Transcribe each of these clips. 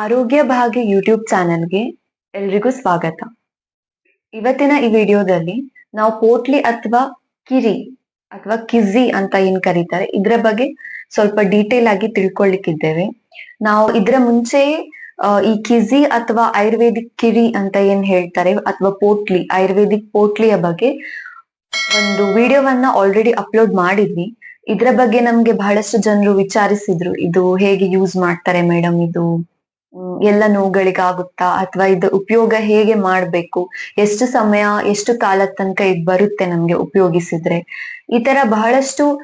ಆರೋಗ್ಯ ಭಾಗ್ಯ ಯೂಟ್ಯೂಬ್ ಚಾನೆಲ್ಗೆ ಎಲ್ರಿಗೂ ಸ್ವಾಗತ. ಇವತ್ತಿನ ಈ ವಿಡಿಯೋದಲ್ಲಿ ನಾವು ಪೋಟ್ಲಿ ಅಥವಾ ಕಿರಿ ಅಥವಾ ಕಿಜಿ ಅಂತ ಏನ್ ಕರೀತಾರೆ, ಇದ್ರ ಬಗ್ಗೆ ಸ್ವಲ್ಪ ಡೀಟೇಲ್ ಆಗಿ ತಿಳ್ಕೊಳ್ಳಿಕ್ಕಿದ್ದೇವೆ ನಾವು ಇದ್ರ ಮುಂಚೆ ಈ ಕಿಜಿ ಅಥವಾ ಆಯುರ್ವೇದಿಕ್ ಕಿರಿ ಅಂತ ಏನ್ ಹೇಳ್ತಾರೆ ಅಥವಾ ಪೋಟ್ಲಿ, ಆಯುರ್ವೇದಿಕ್ ಪೋಟ್ಲಿಯ ಬಗ್ಗೆ ಒಂದು ವಿಡಿಯೋವನ್ನ ಆಲ್ರೆಡಿ ಅಪ್ಲೋಡ್ ಮಾಡಿದ್ವಿ. ಇದ್ರ ಬಗ್ಗೆ ನಮ್ಗೆ ಬಹಳಷ್ಟು ಜನರು ವಿಚಾರಿಸಿದ್ರು, ಇದು ಹೇಗೆ ಯೂಸ್ ಮಾಡ್ತಾರೆ ಮೇಡಮ್ ಇದು? ಎಲ್ಲ ನೋವುಗಳಿಗಾಗುತ್ತಾ ಅಥವಾ ಇದು ಉಪಯೋಗ ಹೇಗೆ ಮಾಡ್ಬೇಕು? ಎಷ್ಟು ಸಮಯ, ಎಷ್ಟು ಕಾಲದ ತನಕ ಇದು ಬರುತ್ತೆ ನಮ್ಗೆ ಉಪಯೋಗಿಸಿದ್ರೆ? ಈ ತರ ಬಹಳಷ್ಟು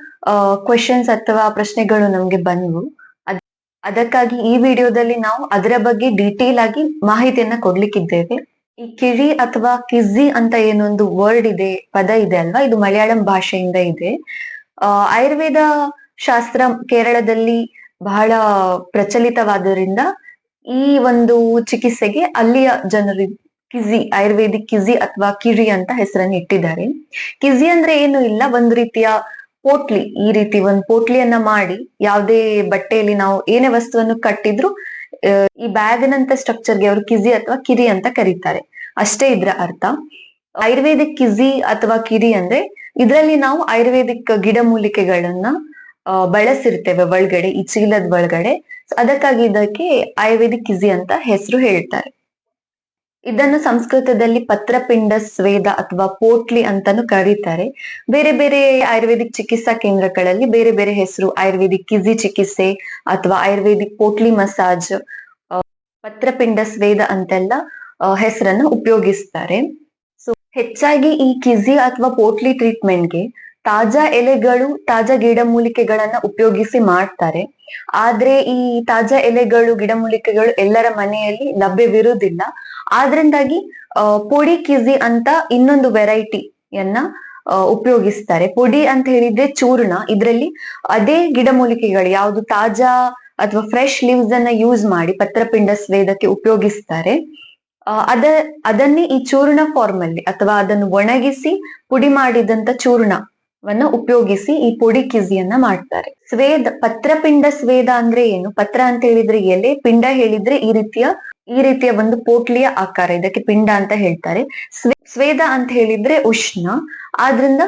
ಕ್ವೆಶನ್ಸ್ ಅಥವಾ ಪ್ರಶ್ನೆಗಳು ನಮ್ಗೆ ಬಂದ್ವು. ಅದ್- ಅದಕ್ಕಾಗಿ ಈ ವಿಡಿಯೋದಲ್ಲಿ ನಾವು ಅದರ ಬಗ್ಗೆ ಡೀಟೇಲ್ ಆಗಿ ಮಾಹಿತಿಯನ್ನ ಕೊಡ್ಲಿಕ್ಕಿದ್ದೇವೆ. ಈ ಕಿರಿ ಅಥವಾ ಕಿಜಿ ಅಂತ ಏನೊಂದು ವರ್ಡ್ ಇದೆ, ಪದ ಇದೆ ಅಲ್ವಾ? ಇದು ಮಲಯಾಳಂ ಭಾಷೆಯಿಂದ ಇದೆ. ಆಯುರ್ವೇದ ಶಾಸ್ತ್ರ ಕೇರಳದಲ್ಲಿ ಬಹಳ ಪ್ರಚಲಿತವಾದ್ದರಿಂದ ಈ ಒಂದು ಚಿಕಿತ್ಸೆಗೆ ಅಲ್ಲಿಯ ಜನರು ಕಿಜಿ, ಆಯುರ್ವೇದಿಕ್ ಕಿಜಿ ಅಥವಾ ಕಿರಿ ಅಂತ ಹೆಸರನ್ನು ಇಟ್ಟಿದ್ದಾರೆ. ಕಿಜಿ ಅಂದ್ರೆ ಏನು ಇಲ್ಲ, ಒಂದು ರೀತಿಯ ಪೋಟ್ಲಿ. ಈ ರೀತಿ ಒಂದು ಪೋಟ್ಲಿಯನ್ನ ಮಾಡಿ ಯಾವುದೇ ಬಟ್ಟೆಯಲ್ಲಿ ನಾವು ಏನೇ ವಸ್ತುವನ್ನು ಕಟ್ಟಿದ್ರು ಈ ಬ್ಯಾಗ್ನಂತ ಸ್ಟ್ರಕ್ಚರ್ಗೆ ಅವರು ಕಿಜಿ ಅಥವಾ ಕಿರಿ ಅಂತ ಕರೀತಾರೆ. ಅಷ್ಟೇ ಇದ್ರ ಅರ್ಥ. ಆಯುರ್ವೇದಿಕ್ ಕಿಜಿ ಅಥವಾ ಕಿರಿ ಅಂದ್ರೆ ಇದರಲ್ಲಿ ನಾವು ಆಯುರ್ವೇದಿಕ್ ಗಿಡಮೂಲಿಕೆಗಳನ್ನ ಬಳಸಿರ್ತೇವೆ ಒಳಗಡೆ, ಈ ಚೀಲದ ಒಳಗಡೆ. ಅದಕ್ಕಾಗಿ ಇದಕ್ಕೆ ಆಯುರ್ವೇದಿಕ್ ಕಿಜಿ ಅಂತ ಹೆಸರು ಹೇಳ್ತಾರೆ. ಇದನ್ನು ಸಂಸ್ಕೃತದಲ್ಲಿ ಪತ್ರಪಿಂಡ ಸ್ವೇದ ಅಥವಾ ಪೋಟ್ಲಿ ಅಂತಾನು ಕರೀತಾರೆ. ಬೇರೆ ಬೇರೆ ಆಯುರ್ವೇದಿಕ್ ಚಿಕಿತ್ಸಾ ಕೇಂದ್ರಗಳಲ್ಲಿ ಬೇರೆ ಬೇರೆ ಹೆಸರು, ಆಯುರ್ವೇದಿಕ್ ಕಿಜಿ ಚಿಕಿತ್ಸೆ ಅಥವಾ ಆಯುರ್ವೇದಿಕ್ ಪೋಟ್ಲಿ ಮಸಾಜ್ ಪತ್ರಪಿಂಡ ಸ್ವೇದ ಅಂತೆಲ್ಲ ಹೆಸರನ್ನು ಉಪಯೋಗಿಸ್ತಾರೆ. ಸೊ ಹೆಚ್ಚಾಗಿ ಈ ಕಿಜಿ ಅಥವಾ ಪೋಟ್ಲಿ ಟ್ರೀಟ್ಮೆಂಟ್ಗೆ ತಾಜಾ ಎಲೆಗಳು, ತಾಜಾ ಗಿಡಮೂಲಿಕೆಗಳನ್ನ ಉಪಯೋಗಿಸಿ ಮಾಡ್ತಾರೆ. ಆದ್ರೆ ಈ ತಾಜಾ ಎಲೆಗಳು ಗಿಡಮೂಲಿಕೆಗಳು ಎಲ್ಲರ ಮನೆಯಲ್ಲಿ ಲಭ್ಯವಿರುವುದಿಲ್ಲ. ಆದ್ರಿಂದಾಗಿ ಪೊಡಿ ಕಿಜಿ ಅಂತ ಇನ್ನೊಂದು ವೆರೈಟಿಯನ್ನ ಉಪಯೋಗಿಸ್ತಾರೆ. ಪೊಡಿ ಅಂತ ಹೇಳಿದ್ರೆ ಚೂರ್ಣ. ಇದರಲ್ಲಿ ಅದೇ ಗಿಡಮೂಲಿಕೆಗಳು ಯಾವುದು ತಾಜಾ ಅಥವಾ ಫ್ರೆಶ್ ಲೀವ್ಸ್ ಅನ್ನ ಯೂಸ್ ಮಾಡಿ ಪತ್ರಪಿಂಡ ಸ್ವೇದಕ್ಕೆ ಉಪಯೋಗಿಸ್ತಾರೆ. ಅದ, ಅದನ್ನೇ ಈ ಚೂರ್ಣ ಫಾರ್ಮ್ ಅಲ್ಲಿ, ಅಥವಾ ಅದನ್ನು ಒಣಗಿಸಿ ಪುಡಿ ಮಾಡಿದಂತ ಚೂರ್ಣವನ್ನ ಉಪಯೋಗಿಸಿ ಈ ಪುಡಿ ಕಿಜಿಯನ್ನ ಮಾಡ್ತಾರೆ. ಸ್ವೇದ, ಪತ್ರಪಿಂಡ ಸ್ವೇದ ಅಂದ್ರೆ ಏನು? ಪತ್ರ ಅಂತ ಹೇಳಿದ್ರೆ ಎಲೆ, ಪಿಂಡ ಹೇಳಿದ್ರೆ ಈ ರೀತಿಯ ಈ ರೀತಿಯ ಒಂದು ಪೋಟ್ಲಿಯ ಆಕಾರ, ಇದಕ್ಕೆ ಪಿಂಡ ಅಂತ ಹೇಳ್ತಾರೆ. ಸ್ವೆ- ಸ್ವೇದ ಅಂತ ಹೇಳಿದ್ರೆ ಉಷ್ಣ. ಆದ್ರಿಂದ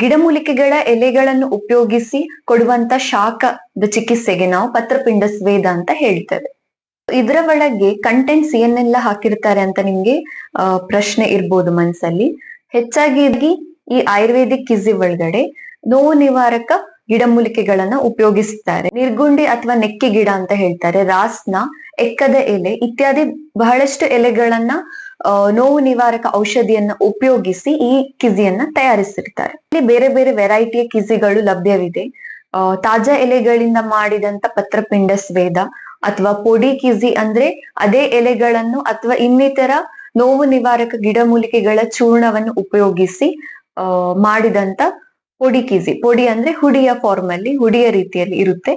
ಗಿಡಮೂಲಿಕೆಗಳ ಎಲೆಗಳನ್ನು ಉಪಯೋಗಿಸಿ ಕೊಡುವಂತ ಶಾಖದ ಚಿಕಿತ್ಸೆಗೆ ನಾವು ಪತ್ರಪಿಂಡ ಸ್ವೇದ ಅಂತ ಹೇಳ್ತೇವೆ. ಇದರ ಒಳಗೆ ಕಂಟೆಂಟ್ಸ್ ಏನೆಲ್ಲ ಹಾಕಿರ್ತಾರೆ ಅಂತ ನಿಮ್ಗೆ ಪ್ರಶ್ನೆ ಇರ್ಬೋದು ಮನ್ಸಲ್ಲಿ. ಹೆಚ್ಚಾಗಿ ಈ ಆಯುರ್ವೇದಿಕ್ ಕಿಜಿ ಒಳಗಡೆ ನೋವು ನಿವಾರಕ ಗಿಡಮೂಲಿಕೆಗಳನ್ನ ಉಪಯೋಗಿಸ್ತಾರೆ. ನಿರ್ಗುಂಡಿ ಅಥವಾ ನೆಕ್ಕೆ ಗಿಡ ಅಂತ ಹೇಳ್ತಾರೆ, ರಾಸ್ನ, ಎಕ್ಕದ ಎಲೆ ಇತ್ಯಾದಿ ಬಹಳಷ್ಟು ಎಲೆಗಳನ್ನ ನೋವು ನಿವಾರಕ ಔಷಧಿಯನ್ನ ಉಪಯೋಗಿಸಿ ಈ ಕಿಜಿಯನ್ನ ತಯಾರಿಸಿರ್ತಾರೆ. ಇಲ್ಲಿ ಬೇರೆ ಬೇರೆ ವೆರೈಟಿಯ ಕಿಜಿಗಳು ಲಭ್ಯವಿದೆ. ತಾಜಾ ಎಲೆಗಳಿಂದ ಮಾಡಿದಂತ ಪತ್ರಪಿಂಡ ಸ್ವೇದ ಅಥವಾ ಪೊಡಿ ಕಿಜಿ ಅಂದ್ರೆ ಅದೇ ಎಲೆಗಳನ್ನು ಅಥವಾ ಇನ್ನಿತರ ನೋವು ನಿವಾರಕ ಗಿಡಮೂಲಿಕೆಗಳ ಚೂರ್ಣವನ್ನು ಉಪಯೋಗಿಸಿ ಮಾಡಿದಂತ ಪೊಡಿ ಕಿಸಿ. ಪೊಡಿ ಅಂದ್ರೆ ಹುಡಿಯ ಫಾರ್ಮ್ ಅಲ್ಲಿ, ಹುಡಿಯ ರೀತಿಯಲ್ಲಿ ಇರುತ್ತೆ.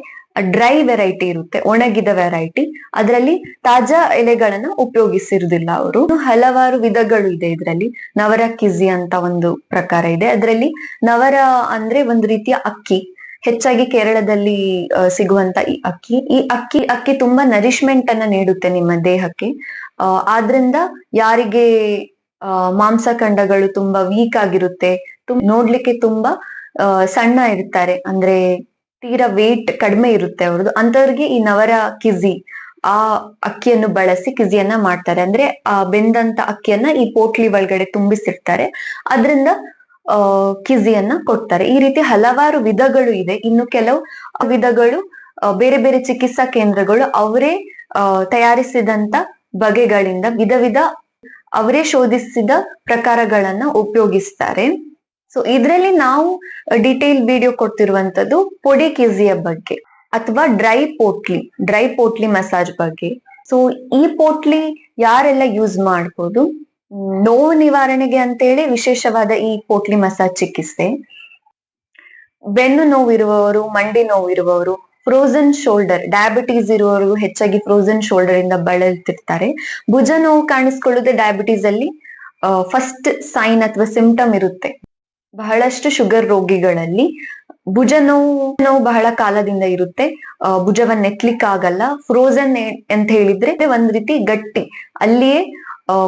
ಡ್ರೈ ವೆರೈಟಿ ಇರುತ್ತೆ, ಒಣಗಿದ ವೆರೈಟಿ ಅದರಲ್ಲಿ ತಾಜಾ ಎಲೆಗಳನ್ನ ಉಪಯೋಗಿಸಿರುವುದಿಲ್ಲ ಅವರು. ಹಲವಾರು ವಿಧಗಳು ಇದೆ ಇದರಲ್ಲಿ. ನವರ ಕಿಜಿ ಅಂತ ಒಂದು ಪ್ರಕಾರ ಇದೆ. ಅದರಲ್ಲಿ ನವರ ಅಂದ್ರೆ ಒಂದು ರೀತಿಯ ಅಕ್ಕಿ. ಹೆಚ್ಚಾಗಿ ಕೇರಳದಲ್ಲಿ ಸಿಗುವಂತ ಈ ಅಕ್ಕಿ. ಈ ಅಕ್ಕಿ ಅಕ್ಕಿ ತುಂಬಾ ನರಿಶ್ಮೆಂಟ್ ಅನ್ನ ನೀಡುತ್ತೆ ನಿಮ್ಮ ದೇಹಕ್ಕೆ. ಆದ್ರಿಂದ ಯಾರಿಗೆ ಮಾಂಸಖಂಡಗಳು ತುಂಬಾ ವೀಕ್ ಆಗಿರುತ್ತೆ. ನೋಡ್ಲಿಕ್ಕೆ ತುಂಬಾ ಸಣ್ಣ ಇರ್ತಾರೆ. ಅಂದ್ರೆ ತೀರಾ ವೇಟ್ ಕಡಿಮೆ ಇರುತ್ತೆ ಅವ್ರದ್ದು. ಅಂತವ್ರಿಗೆ ಈ ನವರ ಕಿಜಿ ಆ ಅಕ್ಕಿಯನ್ನು ಬಳಸಿ ಕಿಜಿಯನ್ನ ಮಾಡ್ತಾರೆ. ಅಂದ್ರೆ ಆ ಬೆಂದಂತ ಅಕ್ಕಿಯನ್ನ ಈ ಪೋಟ್ಲಿ ಒಳಗಡೆ ತುಂಬಿಸಿರ್ತಾರೆ. ಅದರಿಂದ, ಆ ಕಿಜಿಯನ್ನ ಕೊಡ್ತಾರೆ. ಈ ರೀತಿ ಹಲವಾರು ವಿಧಗಳು ಇದೆ. ಇನ್ನು ಕೆಲವು ವಿಧಗಳು ಬೇರೆ ಬೇರೆ ಚಿಕಿತ್ಸಾ ಕೇಂದ್ರಗಳು ಅವರೇ ತಯಾರಿಸಿದಂತ ಬಗೆಗಳಿಂದ ವಿಧ ವಿಧ ಅವರೇ ಶೋಧಿಸಿದ ಪ್ರಕಾರಗಳನ್ನ ಉಪಯೋಗಿಸ್ತಾರೆ. ಸೊ ಇದರಲ್ಲಿ ನಾವು ಡಿಟೇಲ್ ವಿಡಿಯೋ ಕೊಡ್ತಿರುವಂತದ್ದು ಪೊಡಿ ಕಿಜಿಯ ಬಗ್ಗೆ ಅಥವಾ dry potli dry potli massage ಬಗ್ಗೆ. ಸೊ ಈ ಪೋಟ್ಲಿ ಯಾರೆಲ್ಲ ಯೂಸ್ ಮಾಡ್ಬೋದು? ನೋವು ನಿವಾರಣೆಗೆ ಅಂತೇಳಿ ವಿಶೇಷವಾದ ಈ ಪೋಟ್ಲಿ ಮಸಾಜ್ ಚಿಕಿತ್ಸೆ. ಬೆನ್ನು ನೋವು ಇರುವವರು ಮಂಡಿ ನೋವು ಇರುವವರು ಫ್ರೋಸನ್ ಶೋಲ್ಡರ್ ಡಯಾಬಿಟೀಸ್ ಇರುವವರು ಹೆಚ್ಚಾಗಿ ಫ್ರೋಸನ್ ಶೋಲ್ಡರ್ ಇಂದ ಬಳಲ್ತಿರ್ತಾರೆ. ಭುಜ ನೋವು ಕಾಣಿಸ್ಕೊಳ್ಳುತ್ತೆ ಡಯಾಬಿಟೀಸ್ ಅಲ್ಲಿ ಫಸ್ಟ್ ಸೈನ್ ಅಥವಾ ಸಿಂಪ್ಟಮ್ ಇರುತ್ತೆ. ಬಹಳಷ್ಟು ಶುಗರ್ ರೋಗಿಗಳಲ್ಲಿ ಭುಜ ನೋವು ನೋವು ಬಹಳ ಕಾಲದಿಂದ ಇರುತ್ತೆ. ಭುಜವನ್ನ ಆಗಲ್ಲ. ಫ್ರೋಸನ್ ಅಂತ ಹೇಳಿದ್ರೆ ಒಂದ್ ರೀತಿ ಗಟ್ಟಿ, ಅಲ್ಲಿಯೇ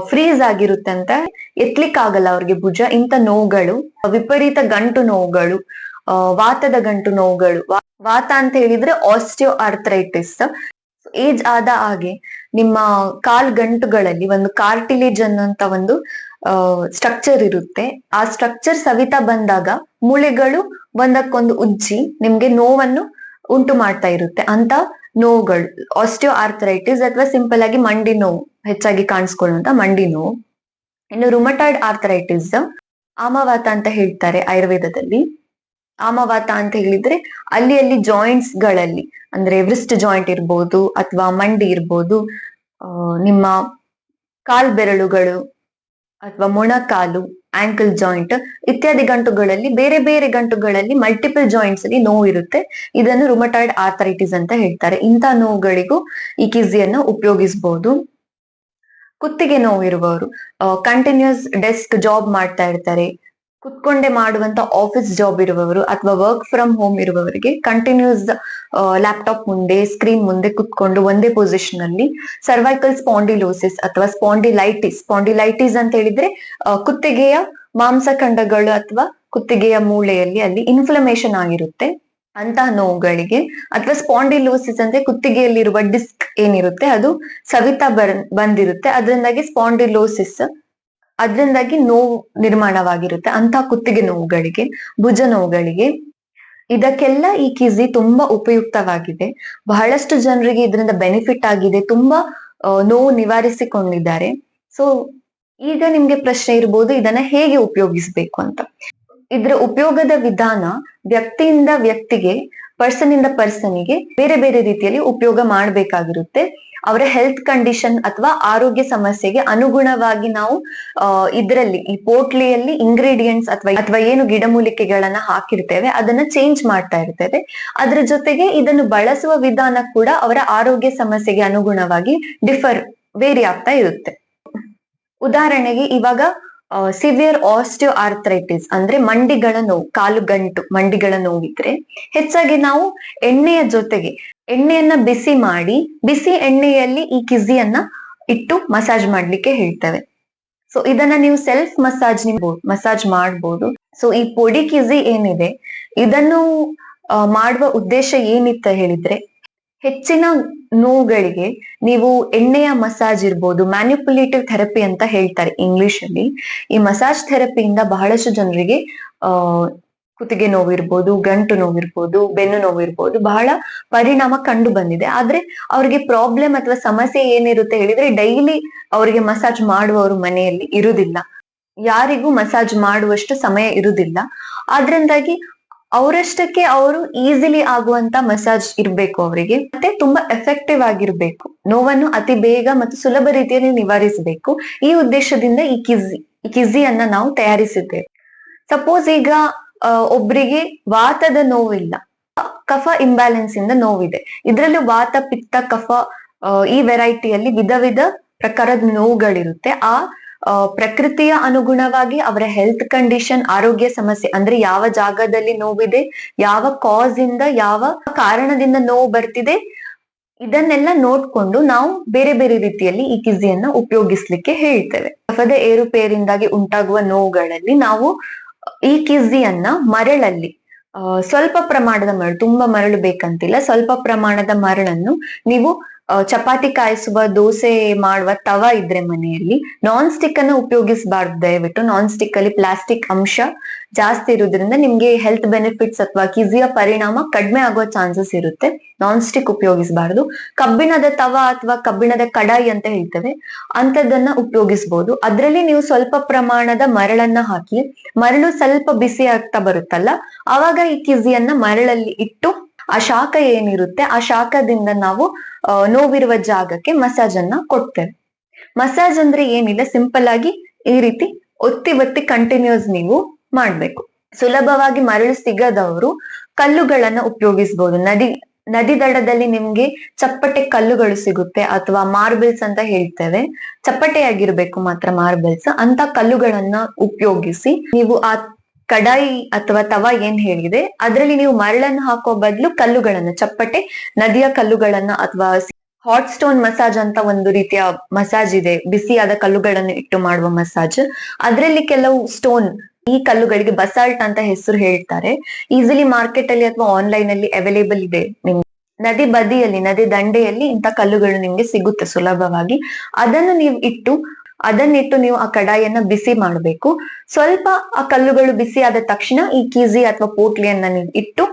ಫ್ರೀಸ್ ಆಗಿರುತ್ತೆ ಅಂತ ಎತ್ಲಿಕ್ಕೆ ಆಗಲ್ಲ ಅವ್ರಿಗೆ ಭುಜ. ಇಂಥ ನೋವುಗಳು, ವಿಪರೀತ ಗಂಟು ನೋವುಗಳು ವಾತದ ಗಂಟು ನೋವುಗಳು ವಾತ ಅಂತ ಹೇಳಿದ್ರೆ ಆಸ್ಟಿಯೋ ಆರ್ಥ್ರೈಟಿಸ್ ಏಜ್ ಆದ ಹಾಗೆ ನಿಮ್ಮ ಕಾಲ್ ಗಂಟುಗಳಲ್ಲಿ ಒಂದು ಕಾರ್ಟಿಲೇಜ್ ಅನ್ನುವಂತ ಒಂದು ಸ್ಟ್ರಕ್ಚರ್ ಇರುತ್ತೆ. ಆ ಸ್ಟ್ರಕ್ಚರ್ ಸವಿತಾ ಬಂದಾಗ ಮೂಳೆಗಳು ಒಂದಕ್ಕೊಂದು ಉಜ್ಜಿ ನಿಮ್ಗೆ ನೋವನ್ನು ಉಂಟು ಮಾಡ್ತಾ ಇರುತ್ತೆ. ಅಂತ ನೋವುಗಳು ಆಸ್ಟಿಯೋ ಆರ್ಥರೈಟಿಸ್ ಅಥವಾ ಸಿಂಪಲ್ ಆಗಿ ಮಂಡಿ ನೋವು, ಹೆಚ್ಚಾಗಿ ಕಾಣಿಸ್ಕೊಳ್ಳುವಂತ ಮಂಡಿ ನೋವು. ಇನ್ನು ರುಮಟಾಯ್ಡ್ ಆರ್ಥರೈಟಿಸ್ ಆಮವಾತ ಅಂತ ಹೇಳ್ತಾರೆ ಆಯುರ್ವೇದದಲ್ಲಿ. ಆಮವಾತ ಅಂತ ಹೇಳಿದ್ರೆ ಅಲ್ಲಿ ಅಲ್ಲಿ ಜಾಯಿಂಟ್ಸ್ಗಳಲ್ಲಿ, ಅಂದ್ರೆ ವ್ರಿಸ್ಟ್ ಜಾಯಿಂಟ್ ಇರ್ಬೋದು ಅಥವಾ ಮಂಡಿ ಇರ್ಬೋದು ನಿಮ್ಮ ಕಾಲ್ ಬೆರಳುಗಳು ಅಥವಾ ಮೊಣಕಾಲು ಆಂಕಲ್ ಜಾಯಿಂಟ್ ಇತ್ಯಾದಿ ಗಂಟುಗಳಲ್ಲಿ, ಬೇರೆ ಬೇರೆ ಗಂಟುಗಳಲ್ಲಿ ಮಲ್ಟಿಪಲ್ ಜಾಯಿಂಟ್ಸ್ ಅಲ್ಲಿ ನೋವು ಇರುತ್ತೆ. ಇದನ್ನು ರುಮಟಾಯ್ಡ್ ಆರ್ಥರೈಟಿಸ್ ಅಂತ ಹೇಳ್ತಾರೆ. ಇಂಥ ನೋವುಗಳಿಗೂ ಈ ಕಿಸಿಯನ್ನು ಉಪಯೋಗಿಸಬಹುದು ಕುತ್ತಿಗೆ ನೋವು ಇರುವವರು ಕಂಟಿನ್ಯೂಸ್ ಡೆಸ್ಕ್ ಜಾಬ್ ಮಾಡ್ತಾ ಇರ್ತಾರೆ. ಕುತ್ಕೊಂಡೆ ಮಾಡುವಂತ ಆಫೀಸ್ ಜಾಬ್ ಇರುವವರು ಅಥವಾ ವರ್ಕ್ ಫ್ರಮ್ ಹೋಮ್ ಇರುವವರಿಗೆ ಕಂಟಿನ್ಯೂಸ್ ಲ್ಯಾಪ್ಟಾಪ್ ಮುಂದೆ ಸ್ಕ್ರೀನ್ ಮುಂದೆ ಕುತ್ಕೊಂಡು ಒಂದೇ ಪೊಸಿಷನ್ ಅಲ್ಲಿ ಸರ್ವೈಕಲ್ ಸ್ಪಾಂಡಿಲೋಸಿಸ್ ಅಥವಾ ಸ್ಪಾಂಡಿಲೈಟಿಸ್ ಸ್ಪಾಂಡಿಲೈಟಿಸ್ ಅಂತ ಹೇಳಿದ್ರೆ ಕುತ್ತಿಗೆಯ ಮಾಂಸಖಂಡಗಳು ಅಥವಾ ಕುತ್ತಿಗೆಯ ಮೂಳೆಯಲ್ಲಿ ಅಲ್ಲಿ ಇನ್ಫ್ಲಮೇಷನ್ ಆಗಿರುತ್ತೆ. ಅಂತಹ ನೋವುಗಳಿಗೆ ಅಥವಾ ಸ್ಪಾಂಡಿಲೋಸಿಸ್ ಅಂದ್ರೆ ಕುತ್ತಿಗೆಯಲ್ಲಿರುವ ಡಿಸ್ಕ್ ಏನಿರುತ್ತೆ, ಅದು ಸವಿತಾ ಬರ್ ಬಂದಿರುತ್ತೆ. ಅದರಿಂದಾಗಿ ಸ್ಪಾಂಡಿಲೋಸಿಸ್ ಅದರಿಂದಾಗಿ ನೋವು ನಿರ್ಮಾಣವಾಗಿರುತ್ತೆ. ಅಂತ ಕುತ್ತಿಗೆ ನೋವುಗಳಿಗೆ, ಭುಜ ನೋವುಗಳಿಗೆ ಇದಕ್ಕೆಲ್ಲ ಈ ಕಿಜಿ ತುಂಬಾ ಉಪಯುಕ್ತವಾಗಿದೆ. ಬಹಳಷ್ಟು ಜನರಿಗೆ ಇದರಿಂದ ಬೆನಿಫಿಟ್ ಆಗಿದೆ. ತುಂಬಾ ನೋವು ನಿವಾರಿಸಿಕೊಂಡಿದ್ದಾರೆ. ಸೊ, ಈಗ ನಿಮ್ಗೆ ಪ್ರಶ್ನೆ ಇರ್ಬೋದು, ಇದನ್ನ ಹೇಗೆ ಉಪಯೋಗಿಸ್ಬೇಕು ಅಂತ. ಇದ್ರ ಉಪಯೋಗದ ವಿಧಾನ ವ್ಯಕ್ತಿಯಿಂದ ವ್ಯಕ್ತಿಗೆ ಪರ್ಸನ್ ಇಂದ ಪರ್ಸನಿಗೆ ಬೇರೆ ಬೇರೆ ರೀತಿಯಲ್ಲಿ ಉಪಯೋಗ ಮಾಡಬೇಕಾಗಿರುತ್ತೆ. ಅವರ ಹೆಲ್ತ್ ಕಂಡೀಷನ್ ಅಥವಾ ಆರೋಗ್ಯ ಸಮಸ್ಯೆಗೆ ಅನುಗುಣವಾಗಿ ನಾವು ಇದರಲ್ಲಿ, ಈ ಪೋಟ್ಲಿಯಲ್ಲಿ ಇಂಗ್ರೀಡಿಯೆಂಟ್ಸ್ ಅಥವಾ ಅಥವಾ ಏನು ಗಿಡಮೂಲಿಕೆಗಳನ್ನ ಹಾಕಿರ್ತೇವೆ, ಅದನ್ನ ಚೇಂಜ್ ಮಾಡ್ತಾ ಇರ್ತೇವೆ. ಅದ್ರ ಜೊತೆಗೆ ಇದನ್ನು ಬಳಸುವ ವಿಧಾನ ಕೂಡ ಅವರ ಆರೋಗ್ಯ ಸಮಸ್ಯೆಗೆ ಅನುಗುಣವಾಗಿ ಡಿಫರ್ ವೇರಿ ಆಗ್ತಾ ಇರುತ್ತೆ. ಉದಾಹರಣೆಗೆ ಇವಾಗ ಸಿವಿಯರ್ ಆಸ್ಟಿಯೋ ಆರ್ಥರೈಟಿಸ್ ಅಂದ್ರೆ ಮಂಡಿಗಳ ನೋವು, ಕಾಲು ಗಂಟು, ಮಂಡಿಗಳ ನೋವಿದ್ರೆ ಹೆಚ್ಚಾಗಿ ನಾವು ಎಣ್ಣೆಯ ಜೊತೆಗೆ ಎಣ್ಣೆಯನ್ನ ಬಿಸಿ ಮಾಡಿ, ಬಿಸಿ ಎಣ್ಣೆಯಲ್ಲಿ ಈ ಕಿಸಿಯನ್ನ ಇಟ್ಟು ಮಸಾಜ್ ಮಾಡ್ಲಿಕ್ಕೆ ಹೇಳ್ತೇವೆ. ಸೊ ಇದನ್ನ ನೀವು ಸೆಲ್ಫ್ ಮಸಾಜ್ ಮಸಾಜ್ ಮಾಡ್ಬೋದು. ಸೊ ಈ ಪೊಡಿ ಕಿಸಿ ಏನಿದೆ, ಇದನ್ನು ಮಾಡುವ ಉದ್ದೇಶ ಏನಿತ್ತ ಹೇಳಿದ್ರೆ ಹೆಚ್ಚಿನ ನೋವುಗಳಿಗೆ ನೀವು ಎಣ್ಣೆಯ ಮಸಾಜ್ ಇರ್ಬೋದು ಮ್ಯಾನಿಪುಲೇಟಿವ್ ಥೆರಪಿ ಅಂತ ಹೇಳ್ತಾರೆ ಇಂಗ್ಲಿಷ್ ಅಲ್ಲಿ. ಈ ಮಸಾಜ್ ಥೆರಪಿಯಿಂದ ಬಹಳಷ್ಟು ಜನರಿಗೆ ಕುತ್ತಿಗೆ ನೋವಿರ್ಬೋದು, ಗಂಟು ನೋವಿರ್ಬೋದು, ಬೆನ್ನು ನೋವಿರ್ಬೋದು ಬಹಳ ಪರಿಣಾಮ ಕಂಡು ಬಂದಿದೆ. ಆದ್ರೆ ಅವ್ರಿಗೆ ಪ್ರಾಬ್ಲಮ್ ಅಥವಾ ಸಮಸ್ಯೆ ಏನಿರುತ್ತೆ ಹೇಳಿದ್ರೆ ಡೈಲಿ ಅವರಿಗೆ ಮಸಾಜ್ ಮಾಡುವವರು ಮನೆಯಲ್ಲಿ ಇರುವುದಿಲ್ಲ. ಯಾರಿಗೂ ಮಸಾಜ್ ಮಾಡುವಷ್ಟು ಸಮಯ ಇರುವುದಿಲ್ಲ. ಆದ್ರಿಂದಾಗಿ ಅವರಷ್ಟಕ್ಕೆ ಅವರು ಈಸಿಲಿ ಆಗುವಂತ ಮಸಾಜ್ ಇರ್ಬೇಕು ಅವರಿಗೆ. ಮತ್ತೆ ತುಂಬಾ ಎಫೆಕ್ಟಿವ್ ಆಗಿರ್ಬೇಕು. ನೋವನ್ನು ಅತಿ ಬೇಗ ಮತ್ತು ಸುಲಭ ರೀತಿಯಲ್ಲಿ ನಿವಾರಿಸಬೇಕು. ಈ ಉದ್ದೇಶದಿಂದ ಈ ಕಿಜಿ ಈ ಕಿಜಿಯನ್ನ ನಾವು ತಯಾರಿಸಿದ್ದೇವೆ. ಸಪೋಸ್ ಈಗ ಒಬ್ಬರಿಗೆ ವಾತದ ನೋವಿಲ್ಲ. ಕಫ ಇಂಬ್ಯಾಲೆನ್ಸ್ ಇಂದ ನೋವಿದೆ. ಇದರಲ್ಲೂ ವಾತ ಪಿತ್ತ ಕಫ ಈ ವೆರೈಟಿಯಲ್ಲಿ ವಿಧ ವಿಧ ಪ್ರಕಾರದ ನೋವುಗಳಿರುತ್ತೆ. ಆ, ಪ್ರಕೃತಿಯ ಅನುಗುಣವಾಗಿ ಅವರ ಹೆಲ್ತ್ ಕಂಡೀಷನ್ ಆರೋಗ್ಯ ಸಮಸ್ಯೆ, ಅಂದ್ರೆ ಯಾವ ಜಾಗದಲ್ಲಿ ನೋವಿದೆ, ಯಾವ ಕಾಸ್ ಇಂದ ಯಾವ ಕಾರಣದಿಂದ ನೋವು ಬರ್ತಿದೆ, ಇದನ್ನೆಲ್ಲ ನೋಡ್ಕೊಂಡು ನಾವು ಬೇರೆ ಬೇರೆ ರೀತಿಯಲ್ಲಿ ಈ ಕಿಸಿಯನ್ನ ಉಪಯೋಗಿಸ್ಲಿಕ್ಕೆ ಹೇಳ್ತೇವೆ. ಕಫದ ಏರುಪೇರಿಂದಾಗಿ ಉಂಟಾಗುವ ನೋವುಗಳಲ್ಲಿ ನಾವು ಈ ಕಿಸಿಯನ್ನ ಮರಳಲ್ಲಿ ಸ್ವಲ್ಪ ಪ್ರಮಾಣದ ಮರಳು, ತುಂಬಾ ಮರಳು ಬೇಕಂತಿಲ್ಲ, ಸ್ವಲ್ಪ ಪ್ರಮಾಣದ ಮರಳನ್ನು ನೀವು ಚಪಾತಿ ಕಾಯಿಸುವ, ದೋಸೆ ಮಾಡುವ ತವ ಇದ್ರೆ ಮನೆಯಲ್ಲಿ ನಾನ್ ಸ್ಟಿಕ್ ಅನ್ನು ಉಪಯೋಗಿಸಬಾರ್ದು. ದಯವಿಟ್ಟು ನಾನ್ ಸ್ಟಿಕ್ ಅಲ್ಲಿ ಪ್ಲಾಸ್ಟಿಕ್ ಅಂಶ ಜಾಸ್ತಿ ಇರೋದ್ರಿಂದ ನಿಮ್ಗೆ ಹೆಲ್ತ್ ಬೆನಿಫಿಟ್ಸ್ ಅಥವಾ ಕಿಸಿಯ ಪರಿಣಾಮ ಕಡಿಮೆ ಆಗುವ ಚಾನ್ಸಸ್ ಇರುತ್ತೆ. ನಾನ್ ಸ್ಟಿಕ್ ಉಪಯೋಗಿಸಬಾರ್ದು. ಕಬ್ಬಿಣದ ತವ ಅಥವಾ ಕಬ್ಬಿಣದ ಕಡಾಯಿ ಅಂತ ಹೇಳ್ತೇವೆ. ಅಂತದನ್ನ ಉಪಯೋಗಿಸಬಹುದು ಅದರಲ್ಲಿ ನೀವು ಸ್ವಲ್ಪ ಪ್ರಮಾಣದ ಮರಳನ್ನ ಹಾಕಿ, ಮರಳು ಸ್ವಲ್ಪ ಬಿಸಿ ಆಗ್ತಾ ಬರುತ್ತಲ್ಲ ಅವಾಗ ಈ ಕಿಸಿಯನ್ನ ಮರಳಲ್ಲಿ ಇಟ್ಟು ಆ ಶಾಖ ಏನಿರುತ್ತೆ ಆ ಶಾಖದಿಂದ ನಾವು ನೋವಿರುವ ಜಾಗಕ್ಕೆ ಮಸಾಜ್ ಅನ್ನ ಕೊಡ್ತೇವೆ. ಮಸಾಜ್ ಅಂದ್ರೆ ಏನಿಲ್ಲ ಸಿಂಪಲ್ ಆಗಿ ಈ ರೀತಿ ಒತ್ತಿ ಒತ್ತಿ ಕಂಟಿನ್ಯೂಸ್ ನೀವು ಮಾಡ್ಬೇಕು. ಸುಲಭವಾಗಿ ಮರಳು ಸಿಗದವರು ಕಲ್ಲುಗಳನ್ನ ಉಪಯೋಗಿಸಬಹುದು ನದಿ ನದಿ ದಡದಲ್ಲಿ ನಿಮ್ಗೆ ಚಪ್ಪಟೆ ಕಲ್ಲುಗಳು ಸಿಗುತ್ತೆ ಅಥವಾ ಮಾರ್ಬಲ್ಸ್ ಅಂತ ಹೇಳ್ತೇವೆ. ಚಪ್ಪಟೆಯಾಗಿರ್ಬೇಕು ಮಾತ್ರ ಮಾರ್ಬಲ್ಸ್ ಅಂತ ಕಲ್ಲುಗಳನ್ನ ಉಪಯೋಗಿಸಿ ನೀವು ಆ ಕಡಾಯಿ ಅಥವಾ ತವ ಏನ್ ಹೇಳಿದೆ? ಅದರಲ್ಲಿ ನೀವು ಮರಳನ್ನು ಹಾಕೋ ಬದಲು ಕಲ್ಲುಗಳನ್ನ, ಚಪ್ಪಟೆ, ನದಿಯ ಕಲ್ಲುಗಳನ್ನ ಅಥವಾ ಹಾಟ್ ಸ್ಟೋನ್ ಮಸಾಜ್ ಅಂತ ಒಂದು ರೀತಿಯ ಮಸಾಜ್ ಇದೆ. ಬಿಸಿಯಾದ ಕಲ್ಲುಗಳನ್ನು ಇಟ್ಟು ಮಾಡುವ ಮಸಾಜ್ ಅದರಲ್ಲಿ ಕೆಲವು ಸ್ಟೋನ್ ಈ ಕಲ್ಲುಗಳಿಗೆ ಬಸಾಲ್ಟ್ ಅಂತ ಹೆಸರು ಹೇಳ್ತಾರೆ. ಈಸಿಲಿ ಮಾರ್ಕೆಟ್ ಅಲ್ಲಿ ಅಥವಾ ಆನ್ಲೈನ್ ಅಲ್ಲಿ ಅವೈಲೇಬಲ್ ಇದೆ. ನಿಮ್ಗೆ ನದಿ ಬದಿಯಲ್ಲಿ, ನದಿ ದಂಡೆಯಲ್ಲಿ ಇಂಥ ಕಲ್ಲುಗಳು ನಿಮ್ಗೆ ಸಿಗುತ್ತೆ ಸುಲಭವಾಗಿ. ಅದನ್ನು ನೀವು ಇಟ್ಟು ಅದನ್ನಿಟ್ಟು ನೀವು ಆ ಕಡಾಯಿಯನ್ನ ಬಿಸಿ ಮಾಡಬೇಕು. ಸ್ವಲ್ಪ ಆ ಕಲ್ಲುಗಳು ಬಿಸಿ ಆದ ತಕ್ಷಣ ಈ ಕೀಜಿ ಅಥವಾ ಪೋಟ್ಲಿಯನ್ನ ನೀವು ಇಟ್ಟು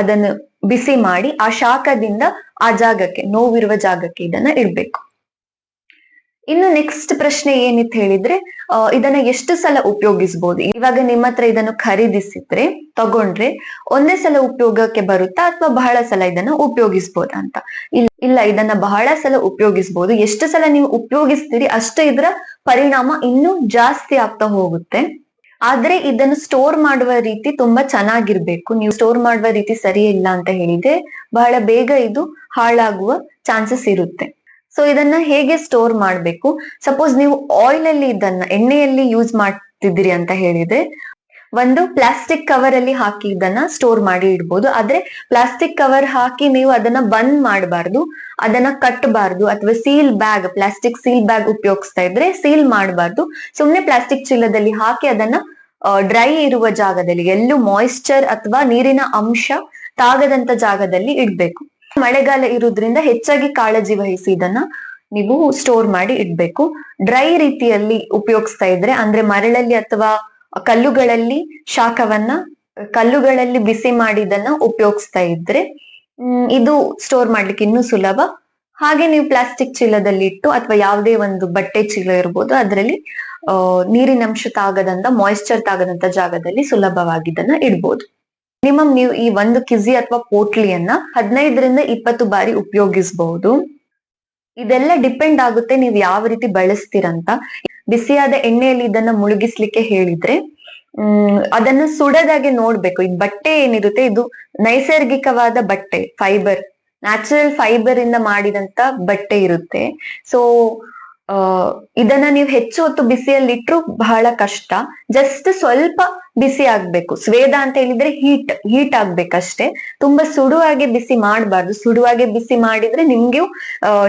ಅದನ್ನು ಬಿಸಿ ಮಾಡಿ ಆ ಶಾಖದಿಂದ ಆ ಜಾಗಕ್ಕೆ, ನೋವಿರುವ ಜಾಗಕ್ಕೆ ಇದನ್ನ ಇಡ್ಬೇಕು. ಇನ್ನು ನೆಕ್ಸ್ಟ್ ಪ್ರಶ್ನೆ ಏನಿತ್ತು ಹೇಳಿದ್ರೆ ಇದನ್ನ ಎಷ್ಟು ಸಲ ಉಪಯೋಗಿಸಬಹುದು ಇವಾಗ ನಿಮ್ಮ ಹತ್ರ ಇದನ್ನು ಖರೀದಿಸಿದ್ರೆ, ತಗೊಂಡ್ರೆ ಒಂದೇ ಸಲ ಉಪಯೋಗಕ್ಕೆ ಬರುತ್ತಾ ಅಥವಾ ಬಹಳ ಸಲ ಇದನ್ನ ಉಪಯೋಗಿಸಬಹುದಾ ಅಂತ? ಇಲ್- ಇಲ್ಲ, ಇದನ್ನ ಬಹಳ ಸಲ ಉಪಯೋಗಿಸಬಹುದು ಎಷ್ಟು ಸಲ ನೀವು ಉಪಯೋಗಿಸ್ತೀರಿ ಅಷ್ಟೇ ಇದರ ಪರಿಣಾಮ ಇನ್ನೂ ಜಾಸ್ತಿ ಆಗ್ತಾ ಹೋಗುತ್ತೆ. ಆದ್ರೆ ಇದನ್ನು ಸ್ಟೋರ್ ಮಾಡುವ ರೀತಿ ತುಂಬಾ ಚೆನ್ನಾಗಿರ್ಬೇಕು. ನೀವು ಸ್ಟೋರ್ ಮಾಡುವ ರೀತಿ ಸರಿ ಇಲ್ಲ ಅಂತ ಹೇಳಿದ್ರೆ ಬಹಳ ಬೇಗ ಇದು ಹಾಳಾಗುವ ಚಾನ್ಸಸ್ ಇರುತ್ತೆ. ಸೊ ಇದನ್ನ ಹೇಗೆ ಸ್ಟೋರ್ ಮಾಡಬೇಕು? ಸಪೋಸ್ ನೀವು ಆಯಿಲ್ ಅಲ್ಲಿ ಇದನ್ನ, ಎಣ್ಣೆಯಲ್ಲಿ ಯೂಸ್ ಮಾಡ್ತಿದ್ದೀರಿ ಅಂತ ಹೇಳಿದ್ರೆ, ಒಂದು ಪ್ಲಾಸ್ಟಿಕ್ ಕವರ್ ಅಲ್ಲಿ ಹಾಕಿ ಇದನ್ನ ಸ್ಟೋರ್ ಮಾಡಿ ಇಡ್ಬೋದು. ಆದ್ರೆ ಪ್ಲಾಸ್ಟಿಕ್ ಕವರ್ ಹಾಕಿ ನೀವು ಅದನ್ನ ಬಂದ್ ಮಾಡಬಾರ್ದು, ಅದನ್ನ ಕಟ್ಟಬಾರ್ದು ಅಥವಾ seal bag plastic seal bag ಉಪಯೋಗಿಸ್ತಾ ಇದ್ರೆ ಸೀಲ್ ಮಾಡಬಾರ್ದು. ಸುಮ್ನೆ ಪ್ಲಾಸ್ಟಿಕ್ ಚೀಲದಲ್ಲಿ ಹಾಕಿ ಅದನ್ನ ಡ್ರೈ ಇರುವ ಜಾಗದಲ್ಲಿ, ಎಲ್ಲೂ ಮಾಯಿಶ್ಚರ್ ಅಥವಾ ನೀರಿನ ಅಂಶ ತಾಗದಂತ ಜಾಗದಲ್ಲಿ ಇಡ್ಬೇಕು. ಮಳೆಗಾಲ ಇರೋದ್ರಿಂದ ಹೆಚ್ಚಾಗಿ ಕಾಳಜಿ ವಹಿಸಿ ಇದನ್ನ ನೀವು ಸ್ಟೋರ್ ಮಾಡಿ ಇಡ್ಬೇಕು. ಡ್ರೈ ರೀತಿಯಲ್ಲಿ ಉಪಯೋಗಿಸ್ತಾ ಇದ್ರೆ, ಅಂದ್ರೆ ಮರಳಲ್ಲಿ ಅಥವಾ ಕಲ್ಲುಗಳಲ್ಲಿ ಶಾಖವನ್ನ, ಕಲ್ಲುಗಳಲ್ಲಿ ಬಿಸಿ ಮಾಡಿದನ್ನ ಉಪಯೋಗಿಸ್ತಾ ಇದ್ರೆ ಇದು ಸ್ಟೋರ್ ಮಾಡ್ಲಿಕ್ಕೆ ಇನ್ನೂ ಸುಲಭ. ಹಾಗೆ ನೀವು ಪ್ಲಾಸ್ಟಿಕ್ ಚೀಲದಲ್ಲಿ ಇಟ್ಟು, ಅಥವಾ ಯಾವುದೇ ಒಂದು ಬಟ್ಟೆ ಚೀಲ ಇರ್ಬೋದು, ಅದರಲ್ಲಿ ನೀರಿನಂಶ ತಾಗದಂತ ಮಾಯಿಶ್ಚರ್ ತಾಗದಂತ ಜಾಗದಲ್ಲಿ ಸುಲಭವಾಗಿ ಇದನ್ನ ಇಡ್ಬೋದು. ಮಿನಿಮಮ್ ನೀವು ಈ ಒಂದು ಕಿಜಿ ಅಥವಾ ಪೋಟ್ಲಿಯನ್ನ ಹದಿನೈದರಿಂದ ಇಪ್ಪತ್ತು ಬಾರಿ ಉಪಯೋಗಿಸಬಹುದು ಇದೆಲ್ಲ ಡಿಪೆಂಡ್ ಆಗುತ್ತೆ ನೀವು ಯಾವ ರೀತಿ ಬಳಸ್ತೀರಂತ. ಬಿಸಿಯಾದ ಎಣ್ಣೆಯಲ್ಲಿ ಇದನ್ನ ಮುಳುಗಿಸ್ಲಿಕ್ಕೆ ಹೇಳಿದ್ರೆ, ಹ್ಮ್, ಅದನ್ನ ಸುಡದಾಗೆ ನೋಡ್ಬೇಕು. ಇದು ಬಟ್ಟೆ ಏನಿರುತ್ತೆ, ಇದು ನೈಸರ್ಗಿಕವಾದ ಬಟ್ಟೆ, ಫೈಬರ್, ನ್ಯಾಚುರಲ್ ಫೈಬರ್ ಇಂದ ಮಾಡಿದಂತ ಬಟ್ಟೆ ಇರುತ್ತೆ. ಸೊ ಇದನ್ನ ನೀವು ಹೆಚ್ಚು ಹೊತ್ತು ಬಿಸಿಯಲ್ಲಿ ಇಟ್ರು ಬಹಳ ಕಷ್ಟ. ಜಸ್ಟ್ ಸ್ವಲ್ಪ ಬಿಸಿ ಆಗ್ಬೇಕು. ಸ್ವೇದ ಅಂತ ಹೇಳಿದ್ರೆ ಹೀಟ್ ಹೀಟ್ ಆಗ್ಬೇಕಷ್ಟೇ. ತುಂಬಾ ಸುಡುವಾಗೆ ಬಿಸಿ ಮಾಡಬಾರ್ದು. ಸುಡುವಾಗೆ ಬಿಸಿ ಮಾಡಿದ್ರೆ ನಿಮ್ಗೆ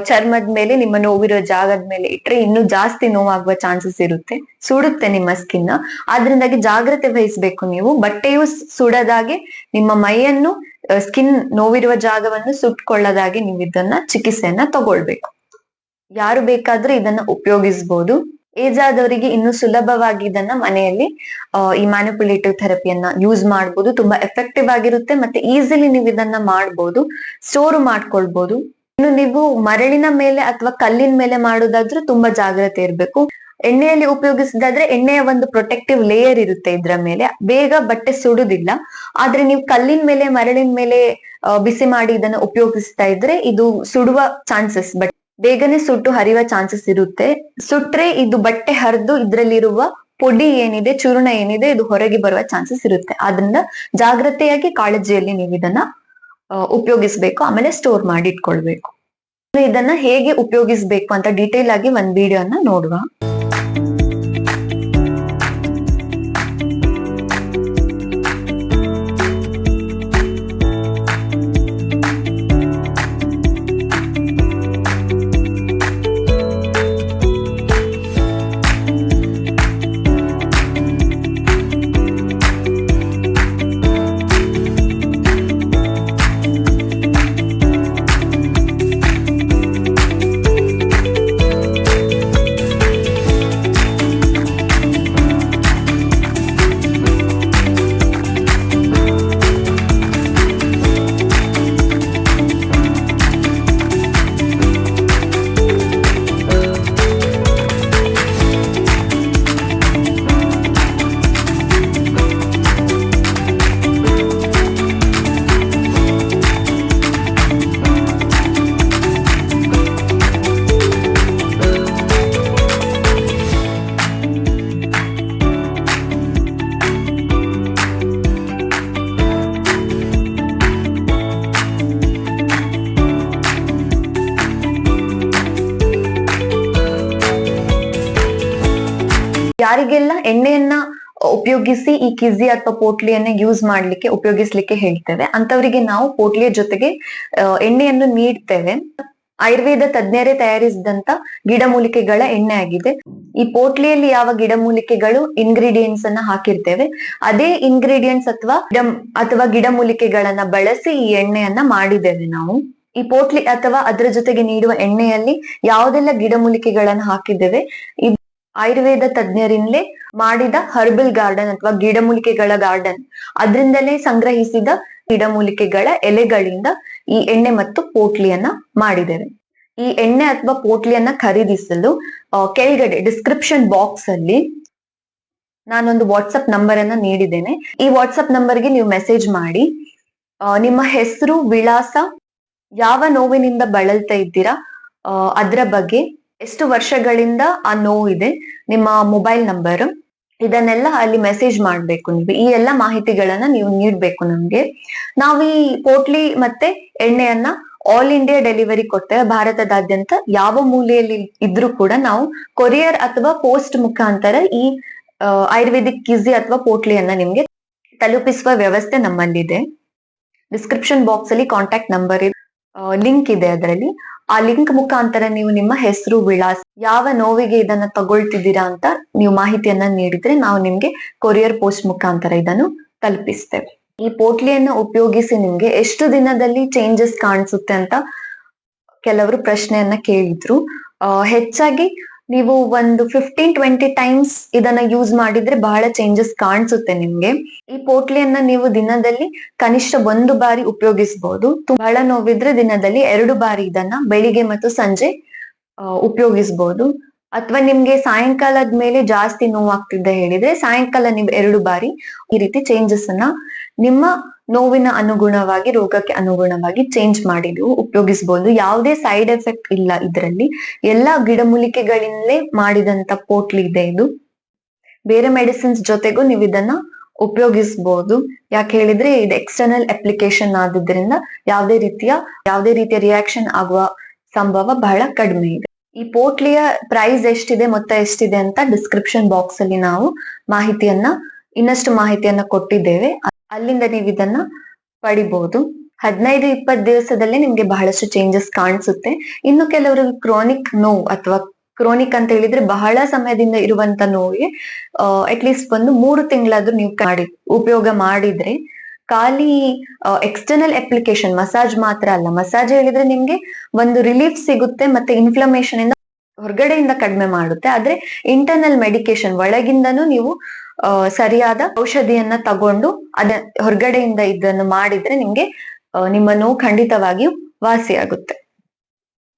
ಚರ್ಮದ ಮೇಲೆ, ನಿಮ್ಮ ನೋವಿರೋ ಜಾಗದ ಮೇಲೆ ಇಟ್ರೆ ಇನ್ನೂ ಜಾಸ್ತಿ ನೋವಾಗುವ ಚಾನ್ಸಸ್ ಇರುತ್ತೆ. ಸುಡುತ್ತೆ ನಿಮ್ಮ ಸ್ಕಿನ್ ಆದ್ರಿಂದಾಗಿ ಜಾಗ್ರತೆ ವಹಿಸ್ಬೇಕು ನೀವು. ಬಟ್ಟೆಯು ಸುಡದಾಗೆ ನಿಮ್ಮ ಮೈಯನ್ನು ಸ್ಕಿನ್ ನೋವಿರುವ ಜಾಗವನ್ನು ಸುಟ್ಕೊಳ್ಳದಾಗೆ ನೀವು ಇದನ್ನ ಚಿಕಿತ್ಸೆಯನ್ನ ತಗೊಳ್ಬೇಕು. ಯಾರು ಬೇಕಾದ್ರೂ ಇದನ್ನ ಉಪಯೋಗಿಸಬಹುದು ಏಜ್ ಆದವರಿಗೆ ಇನ್ನು ಸುಲಭವಾಗಿ ಇದನ್ನ ಮನೆಯಲ್ಲಿ ಈ ಮ್ಯಾನಿಪುಲೇಟಿವ್ ಥೆರಪಿಯನ್ನ ಯೂಸ್ ಮಾಡಬಹುದು ತುಂಬಾ ಎಫೆಕ್ಟಿವ್ ಆಗಿರುತ್ತೆ ಮತ್ತೆ ಈಸಿಲಿ ನೀವು ಇದನ್ನ ಮಾಡ್ಬೋದು. ಸ್ಟೋರ್ ಮಾಡ್ಕೊಳ್ಬಹುದು ಇನ್ನು ನೀವು ಮರಳಿನ ಮೇಲೆ ಅಥವಾ ಕಲ್ಲಿನ ಮೇಲೆ ಮಾಡೋದಾದ್ರೂ ತುಂಬಾ ಜಾಗ್ರತೆ ಇರಬೇಕು. ಎಣ್ಣೆಯಲ್ಲಿ ಉಪಯೋಗಿಸಿದಾದ್ರೆ ಎಣ್ಣೆಯ ಒಂದು ಪ್ರೊಟೆಕ್ಟಿವ್ ಲೇಯರ್ ಇರುತ್ತೆ ಇದ್ರ ಮೇಲೆ. ಬೇಗ ಬಟ್ಟೆ ಸುಡುದಿಲ್ಲ. ಆದ್ರೆ ನೀವು ಕಲ್ಲಿನ ಮೇಲೆ, ಮರಳಿನ ಮೇಲೆ ಬಿಸಿ ಮಾಡಿ ಇದನ್ನ ಉಪಯೋಗಿಸ್ತಾ ಇದ್ರೆ ಇದು ಸುಡುವ ಚಾನ್ಸಸ್ ಬಟ್ ಬೇಗನೆ ಸುಟ್ಟು ಹರಿಯುವ ಚಾನ್ಸಸ್ ಇರುತ್ತೆ. ಸುಟ್ರೆ ಇದು ಬಟ್ಟೆ ಹರಿದು ಇದ್ರಲ್ಲಿರುವ ಪೊಡಿ ಏನಿದೆ, ಚೂರ್ಣ ಏನಿದೆ, ಇದು ಹೊರಗೆ ಬರುವ ಚಾನ್ಸಸ್ ಇರುತ್ತೆ. ಆದ್ರಿಂದ ಜಾಗ್ರತೆಯಾಗಿ ಕಾಳಜಿಯಲ್ಲಿ ನೀವು ಇದನ್ನ ಉಪಯೋಗಿಸ್ಬೇಕು. ಆಮೇಲೆ ಸ್ಟೋರ್ ಮಾಡಿ ಇಟ್ಕೊಳ್ಬೇಕು ಇದನ್ನ ಹೇಗೆ ಉಪಯೋಗಿಸ್ಬೇಕು ಅಂತ ಡೀಟೇಲ್ ಆಗಿ ಒಂದ್ ವಿಡಿಯೋನ ನೋಡುವ. ಯಾರಿಗೆಲ್ಲ ಎಣ್ಣೆಯನ್ನ ಉಪಯೋಗಿಸಿ ಈ ಕಿಜಿ ಅಥವಾ ಪೋಟ್ಲಿಯನ್ನ ಯೂಸ್ ಮಾಡ್ಲಿಕ್ಕೆ, ಉಪಯೋಗಿಸ್ಲಿಕ್ಕೆ ಹೇಳ್ತೇವೆ. ಅಂತವರಿಗೆ ನಾವು ಪೋಟ್ಲಿಯ ಜೊತೆಗೆ ಎಣ್ಣೆಯನ್ನು ನೀಡ್ತೇವೆ. ಆಯುರ್ವೇದ ತಜ್ಞರೇ ತಯಾರಿಸಿದಂತ ಗಿಡಮೂಲಿಕೆಗಳ ಎಣ್ಣೆ ಆಗಿದೆ. ಈ ಪೋಟ್ಲಿಯಲ್ಲಿ ಯಾವ ಗಿಡಮೂಲಿಕೆಗಳು ಇಂಗ್ರೀಡಿಯೆಂಟ್ಸ್ ಅನ್ನ ಹಾಕಿರ್ತೇವೆ, ಅದೇ ಇಂಗ್ರೀಡಿಯೆಂಟ್ಸ್ ಅಥವಾ ಗಿಡ ಅಥವಾ ಗಿಡಮೂಲಿಕೆಗಳನ್ನ ಬಳಸಿ ಈ ಎಣ್ಣೆಯನ್ನ ಮಾಡಿದ್ದೇವೆ ನಾವು. ಈ ಪೋಟ್ಲಿ ಅಥವಾ ಅದರ ಜೊತೆಗೆ ನೀಡುವ ಎಣ್ಣೆಯಲ್ಲಿ ಯಾವುದೆಲ್ಲ ಗಿಡಮೂಲಿಕೆಗಳನ್ನ ಹಾಕಿದ್ದೇವೆ ಆಯುರ್ವೇದ ತಜ್ಞರಿಂದಲೇ ಮಾಡಿದ ಹರ್ಬಲ್ ಗಾರ್ಡನ್ ಅಥವಾ ಗಿಡಮೂಲಿಕೆಗಳ ಗಾರ್ಡನ್ ಅದರಿಂದಲೇ ಸಂಗ್ರಹಿಸಿದ ಗಿಡಮೂಲಿಕೆಗಳ ಎಲೆಗಳಿಂದ ಈ ಎಣ್ಣೆ ಮತ್ತು ಪೋಟ್ಲಿಯನ್ನ ಮಾಡಿದ್ದೇವೆ. ಈ ಎಣ್ಣೆ ಅಥವಾ ಪೋಟ್ಲಿಯನ್ನ ಖರೀದಿಸಲು ಕೆಳಗಡೆ ಡಿಸ್ಕ್ರಿಪ್ಷನ್ ಬಾಕ್ಸ್ ಅಲ್ಲಿ ನಾನೊಂದು ವಾಟ್ಸಪ್ ನಂಬರ್ ಅನ್ನ ನೀಡಿದ್ದೇನೆ. ಈ ವಾಟ್ಸಪ್ ನಂಬರ್ಗೆ ನೀವು ಮೆಸೇಜ್ ಮಾಡಿ ನಿಮ್ಮ ಹೆಸರು, ವಿಳಾಸ, ಯಾವ ನೋವಿನಿಂದ ಬಳಲ್ತಾ ಇದ್ದೀರಾ ಅದ್ರ ಬಗ್ಗೆ ಎಷ್ಟು ವರ್ಷಗಳಿಂದ ಆ ನೋವಿದೆ ನಿಮ್ಮ ಮೊಬೈಲ್ ನಂಬರ್ ಇದನ್ನೆಲ್ಲ ಅಲ್ಲಿ ಮೆಸೇಜ್ ಮಾಡ್ಬೇಕು ನೀವು. ಈ ಎಲ್ಲ ಮಾಹಿತಿಗಳನ್ನ ನೀವು ನೀಡ್ಬೇಕು ನಮ್ಗೆ. ನಾವು ಈ ಪೋಟ್ಲಿ ಮತ್ತೆ ಎಣ್ಣೆಯನ್ನ ಆಲ್ ಇಂಡಿಯಾ ಡೆಲಿವರಿ ಕೊಡ್ತೇವೆ ಭಾರತದಾದ್ಯಂತ ಯಾವ ಮೂಲೆಯಲ್ಲಿ ಇದ್ರೂ ಕೂಡ ನಾವು ಕೊರಿಯರ್ ಅಥವಾ ಪೋಸ್ಟ್ ಮುಖಾಂತರ ಈ ಆಯುರ್ವೇದಿಕ್ ಕಿಜಿ ಅಥವಾ ಪೋಟ್ಲಿಯನ್ನ ನಿಮ್ಗೆ ತಲುಪಿಸುವ ವ್ಯವಸ್ಥೆ ನಮ್ಮಲ್ಲಿದೆ. ಡಿಸ್ಕ್ರಿಪ್ಷನ್ ಬಾಕ್ಸ್ ಅಲ್ಲಿ ಕಾಂಟ್ಯಾಕ್ಟ್ ನಂಬರ್ ಲಿಂಕ್ ಇದೆ ಅದರಲ್ಲಿ. ಆ ಲಿಂಕ್ ಮುಖಾಂತರ ನೀವು ನಿಮ್ಮ ಹೆಸರು, ವಿಳಾಸ, ಯಾವ ನೋವಿಗೆ ಇದನ್ನ ತಗೊಳ್ತಿದ್ದೀರಾ ಅಂತ ನೀವು ಮಾಹಿತಿಯನ್ನ ನೀಡಿದ್ರೆ ನಾವು ನಿಮ್ಗೆ ಕೊರಿಯರ್ ಪೋಸ್ಟ್ ಮುಖಾಂತರ ಇದನ್ನು ತಲುಪಿಸ್ತೇವೆ. ಈ ಪೋಟ್ಲಿಯನ್ನ ಉಪಯೋಗಿಸಿ ನಿಮ್ಗೆ ಎಷ್ಟು ದಿನದಲ್ಲಿ ಚೇಂಜಸ್ ಕಾಣಿಸುತ್ತೆ ಅಂತ ಕೆಲವರು ಪ್ರಶ್ನೆಯನ್ನ ಕೇಳಿದ್ರು. ಹೆಚ್ಚಾಗಿ ನೀವು ಒಂದು ಫಿಫ್ಟೀನ್ ಟ್ವೆಂಟಿ ಟೈಮ್ಸ್ ಇದನ್ನ ಯೂಸ್ ಮಾಡಿದ್ರೆ ಬಹಳ ಚೇಂಜಸ್ ಕಾಣಿಸುತ್ತೆ ನಿಮ್ಗೆ. ಈ ಪೋಟ್ಲಿಯನ್ನ ನೀವು ದಿನದಲ್ಲಿ ಕನಿಷ್ಠ ಒಂದು ಬಾರಿ ಉಪಯೋಗಿಸಬಹುದು ಬಹಳ ನೋವಿದ್ರೆ ದಿನದಲ್ಲಿ ಎರಡು ಬಾರಿ ಇದನ್ನ ಬೆಳಿಗ್ಗೆ ಮತ್ತು ಸಂಜೆ ಉಪಯೋಗಿಸಬಹುದು ಅಥವಾ ನಿಮ್ಗೆ ಸಾಯಂಕಾಲದ ಮೇಲೆ ಜಾಸ್ತಿ ನೋವಾಗ್ತಿದ್ದ ಹೇಳಿದ್ರೆ ಸಾಯಂಕಾಲ ನೀವು ಎರಡು ಬಾರಿ ಈ ರೀತಿ ಚೇಂಜಸ್ ಅನ್ನ ನಿಮ್ಮ ನೋವಿನ ಅನುಗುಣವಾಗಿ, ರೋಗಕ್ಕೆ ಅನುಗುಣವಾಗಿ ಚೇಂಜ್ ಮಾಡಿದ್ವು ನೀವು ಉಪಯೋಗಿಸಬಹುದು ಯಾವುದೇ ಸೈಡ್ ಎಫೆಕ್ಟ್ ಇಲ್ಲ ಇದರಲ್ಲಿ. ಎಲ್ಲಾ ಗಿಡಮೂಲಿಕೆಗಳಿಂದಲೇ ಮಾಡಿದಂತ ಪೋಟ್ಲಿ ಇದೆ ಇದು. ಬೇರೆ ಮೆಡಿಸಿನ್ಸ್ ಜೊತೆಗೂ ನೀವು ಇದನ್ನ ಉಪಯೋಗಿಸಬಹುದು ಯಾಕೆ ಹೇಳಿದ್ರೆ, ಇದು ಎಕ್ಸ್ಟರ್ನಲ್ ಅಪ್ಲಿಕೇಶನ್ ಆದ್ರಿಂದ ಯಾವುದೇ ರೀತಿಯ ಯಾವುದೇ ರೀತಿಯ ರಿಯಾಕ್ಷನ್ ಆಗುವ ಸಂಭವ ಬಹಳ ಕಡಿಮೆ ಇದೆ. ಈ ಪೋಟ್ಲಿಯ ಪ್ರೈಸ್ ಎಷ್ಟಿದೆ, ಮೊತ್ತ ಎಷ್ಟಿದೆ ಅಂತ ಡಿಸ್ಕ್ರಿಪ್ಷನ್ ಬಾಕ್ಸ್ ಅಲ್ಲಿ ನಾವು ಮಾಹಿತಿಯನ್ನ, ಇನ್ನಷ್ಟು ಮಾಹಿತಿಯನ್ನ ಕೊಟ್ಟಿದ್ದೇವೆ. ಅಲ್ಲಿಂದ ನೀವು ಇದನ್ನ ಪಡಿಬಹುದು ಹದಿನೈದು, ಇಪ್ಪತ್ತು ದಿವಸದಲ್ಲೇ ನಿಮ್ಗೆ ಬಹಳಷ್ಟು ಚೇಂಜಸ್ ಕಾಣಿಸುತ್ತೆ. ಇನ್ನು ಕೆಲವರು ಕ್ರೋನಿಕ್ ನೋವು ಅಥವಾ ಕ್ರೋನಿಕ್ ಅಂತ ಹೇಳಿದ್ರೆ ಬಹಳ ಸಮಯದಿಂದ ಇರುವಂತ ನೋವಿಗೆ ಅಟ್ಲೀಸ್ಟ್ ಒಂದು ಮೂರು ತಿಂಗಳಾದ್ರೂ ನೀವು ಮಾಡಿ, ಉಪಯೋಗ ಮಾಡಿದ್ರೆ ಖಾಲಿ ಎಕ್ಸ್ಟರ್ನಲ್ ಅಪ್ಲಿಕೇಶನ್ ಮಸಾಜ್ ಮಾತ್ರ ಅಲ್ಲ ಮಸಾಜ್ ಹೇಳಿದ್ರೆ ನಿಮ್ಗೆ ಒಂದು ರಿಲೀಫ್ ಸಿಗುತ್ತೆ ಮತ್ತೆ ಇನ್ಫ್ಲಮೇಷನ್ ಇಂದ ಹೊರಗಡೆಯಿಂದ ಕಡಿಮೆ ಮಾಡುತ್ತೆ. ಆದ್ರೆ ಇಂಟರ್ನಲ್ ಮೆಡಿಕೇಶನ್ ಒಳಗಿಂದನು ನೀವು ಸರಿಯಾದ ಔಷಧಿಯನ್ನ ತಗೊಂಡು ಅದ ಹೊರಗಡೆಯಿಂದ ಇದನ್ನು ಮಾಡಿದ್ರೆ ನಿಮ್ಗೆ ನಿಮ್ಮ ನೋವು ಖಂಡಿತವಾಗಿಯೂ ವಾಸಿಯಾಗುತ್ತೆ.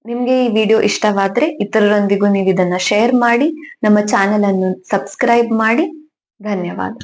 ನಿಮ್ಗೆ ಈ ವಿಡಿಯೋ ಇಷ್ಟವಾದ್ರೆ ಇತರರೊಂದಿಗೂ ನೀವು ಇದನ್ನ ಶೇರ್ ಮಾಡಿ, ನಮ್ಮ ಚಾನೆಲ್ ಅನ್ನು ಸಬ್ಸ್ಕ್ರೈಬ್ ಮಾಡಿ. ಧನ್ಯವಾದ.